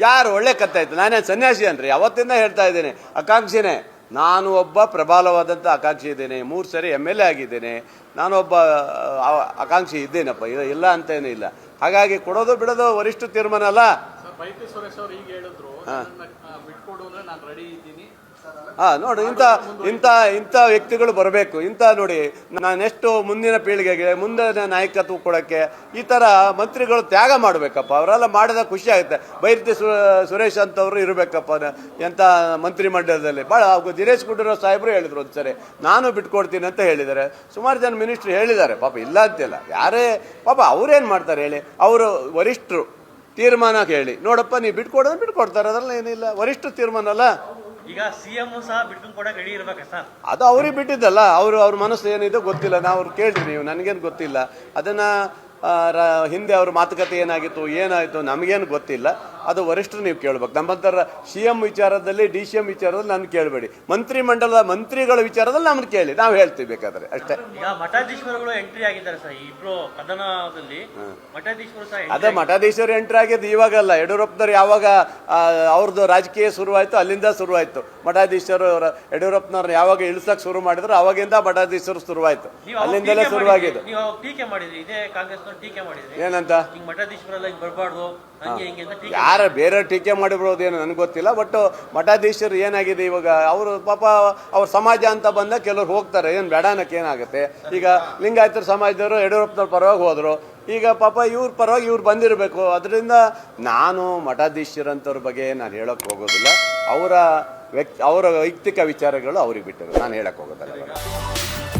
ಯಾರು ಒಳ್ಳೆ ಕತ್ತಾಯ್ತು ನಾನೇ ಸನ್ಯಾಸಿ ಅನ್ರಿ ಅವತ್ತಿಂದ ಹೇಳ್ತಾ ಇದ್ದೇನೆ? ಆಕಾಂಕ್ಷಿನೇ, ನಾನು ಒಬ್ಬ ಪ್ರಬಲವಾದಂಥ ಆಕಾಂಕ್ಷಿ ಇದ್ದೇನೆ. ಮೂರು ಸರಿ ಎಂ ಎಲ್ ಎ ಆಗಿದ್ದೇನೆ. ನಾನು ಒಬ್ಬ ಆಕಾಂಕ್ಷಿ ಇದ್ದೇನಪ್ಪ? ಇಲ್ಲ ಅಂತೇನೂ ಇಲ್ಲ. ಹಾಗಾಗಿ ಕೊಡೋದು ಬಿಡೋದು ವರಿಷ್ಠ ತೀರ್ಮಾನ ಅಲ್ಲ? ಬೈತಿ ಸುರೇಶ್ ಅವ್ರು ಈಗ ಹೇಳಿದ್ರು ನನ್ನನ್ನ, ಆ, ಬಿಟ್ಕೊಡು ನಾನು ರೆಡಿ ಇದ್ದೀನಿ. ಹಾ ನೋಡಿ ಇಂಥ ಇಂಥ ಇಂಥ ವ್ಯಕ್ತಿಗಳು ಬರಬೇಕು. ಇಂಥ ನೋಡಿ ನಾನೆಷ್ಟು ಮುಂದಿನ ಪೀಳಿಗೆಗೆ ಮುಂದಿನ ನಾಯಕತ್ವ ಕೊಡೋಕ್ಕೆ ಈ ಥರ ಮಂತ್ರಿಗಳು ತ್ಯಾಗ ಮಾಡಬೇಕಪ್ಪ. ಅವರೆಲ್ಲ ಮಾಡಿದ ಖುಷಿ ಆಗುತ್ತೆ. ಬೈರತಿ ಸು ಸುರೇಶ್ ಅಂತವರು ಇರಬೇಕಪ್ಪ ಎಂಥ ಮಂತ್ರಿ ಮಂಡಲದಲ್ಲಿ. ಭಾಳ ದಿನೇಶ್ ಗುಂಡೂರಾವ್ ಸಾಹೇಬರು ಹೇಳಿದ್ರು ಒಂದ್ಸರಿ. ನಾನು ಬಿಟ್ಕೊಡ್ತೀನಿ ಅಂತ ಹೇಳಿದ್ದಾರೆ. ಸುಮಾರು ಜನ ಮಿನಿಸ್ಟ್ರು ಹೇಳಿದ್ದಾರೆ. ಪಾಪ ಇಲ್ಲ ಅಂತಿಲ್ಲ. ಯಾರೇ ಪಾಪ ಅವ್ರೇನು ಮಾಡ್ತಾರೆ ಹೇಳಿ? ಅವರು ವರಿಷ್ಠರು ತೀರ್ಮಾನ ಹೇಳಿ ನೋಡಪ್ಪ ನೀವು ಬಿಟ್ಕೊಡೋದು ಬಿಟ್ಕೊಡ್ತಾರೆ. ಅದರಲ್ಲಿ ಏನಿಲ್ಲ. ವರಿಷ್ಠ ತೀರ್ಮಾನ ಅಲ್ಲ ಈಗ ಸಿಎಂ ಸಹ ಬಿಟ್ಕೊಂಡು ಕೊಡಕ್ಕೆ ರೆಡಿ ಇರ್ಬೇಕಾ ಸರ್. ಅದು ಅವ್ರಿಗೆ ಬಿಟ್ಟಿದ್ದಲ್ಲ. ಅವರು ಅವ್ರ ಮನಸ್ಸು ಏನಿದೆ ಗೊತ್ತಿಲ್ಲ. ನಾವು ಅವ್ರು ಕೇಳ್ರಿ ನೀವು. ನನಗೇನು ಗೊತ್ತಿಲ್ಲ. ಅದನ್ನ ಹಿಂದೆ ಅವ್ರ ಮಾತುಕತೆ ಏನಾಗಿತ್ತು ಏನಾಯಿತು ನಮಗೇನು ಗೊತ್ತಿಲ್ಲ. ಅದು ವರಿಷ್ಠರು ನೀವು ಕೇಳಬೇಕು. ನಮ್ಮಂತರ ಸಿ ಎಂ ವಿಚಾರದಲ್ಲಿ ಡಿ ಸಿ ಎಂ ವಿಚಾರದಲ್ಲಿ ನಾನು ಕೇಳಬೇಡಿ. ಮಂತ್ರಿ ಮಂಡಲದ ಮಂತ್ರಿಗಳ ವಿಚಾರದಲ್ಲಿ ನಮ್ಮನ್ನು ಕೇಳಿ ನಾವು ಹೇಳ್ತೀವಿ ಬೇಕಾದ್ರೆ ಅಷ್ಟೇ. ಮಠಾಧೀಶ್ವರಗಳು ಎಂಟ್ರಿ ಆಗಿದ್ದಾರೆ ಸರ್ ಕದನದಲ್ಲಿ. ಮಠಾಧೀಶ್ವರ ಅದೇ ಮಠಾಧೀಶರು ಎಂಟ್ರಿ ಆಗಿದ್ದು ಇವಾಗಲ್ಲ. ಯಡಿಯೂರಪ್ಪನವ್ರು ಯಾವಾಗ ಅವ್ರದ್ದು ರಾಜಕೀಯ ಶುರುವಾಯಿತು ಅಲ್ಲಿಂದ ಶುರುವಾಯಿತು. ಮಠಾಧೀಶರು ಅವ್ರ- ಯಡಿಯೂರಪ್ಪನವ್ರನ್ನ ಯಾವಾಗ ಇಳಿಸಕ್ ಶುರು ಮಾಡಿದ್ರು ಅವಾಗಿಂದ ಮಠಾಧೀಶರು ಶುರುವಾಯಿತು. ಅಲ್ಲಿಂದಲೇ ಶುರುವಾಗಿದ್ದು. ಟೀಕೆ ಮಾಡಿದ್ರಿ. ಇದೇ ಕಾಂಗ್ರೆಸ್ ಟೀಕೆ ಮಾಡಿದ್ರಿ. ಏನಂತ? ಮಠಾಧೀಶ್ವರ ಬರಬಾರ್ದು ಯಾ ಯಾರ ಬೇರೆ ಟೀಕೆ ಏನು ನನಗೆ ಗೊತ್ತಿಲ್ಲ ಬಟ್ ಮಠಾಧೀಶರು ಏನಾಗಿದೆ ಇವಾಗ, ಅವರು ಪಾಪ ಅವ್ರ ಸಮಾಜ ಅಂತ ಬಂದಾಗ ಕೆಲವ್ರು ಹೋಗ್ತಾರೆ, ಏನು ಬೇಡ ಅನ್ನಕ್ಕೆ ಏನಾಗುತ್ತೆ? ಈಗ ಲಿಂಗಾಯತರ ಸಮಾಜದವರು ಯಡಿಯೂರಪ್ಪನವ್ರ ಪರವಾಗಿ ಹೋದರು, ಈಗ ಪಾಪ ಇವ್ರ ಪರವಾಗಿ ಇವ್ರು ಬಂದಿರಬೇಕು, ಅದರಿಂದ ನಾನು ಮಠಾಧೀಶರಂಥವ್ರ ಬಗ್ಗೆ ನಾನು ಹೇಳೋಕ್ಕೆ ಹೋಗೋದಿಲ್ಲ, ಅವರ ವ್ಯಕ್ತಿ, ಅವರ ವೈಯಕ್ತಿಕ ವಿಚಾರಗಳು ಅವ್ರಿಗೆ ಬಿಟ್ಟರು ನಾನು ಹೇಳಕ್ಕೆ ಹೋಗೋದಿಲ್ಲ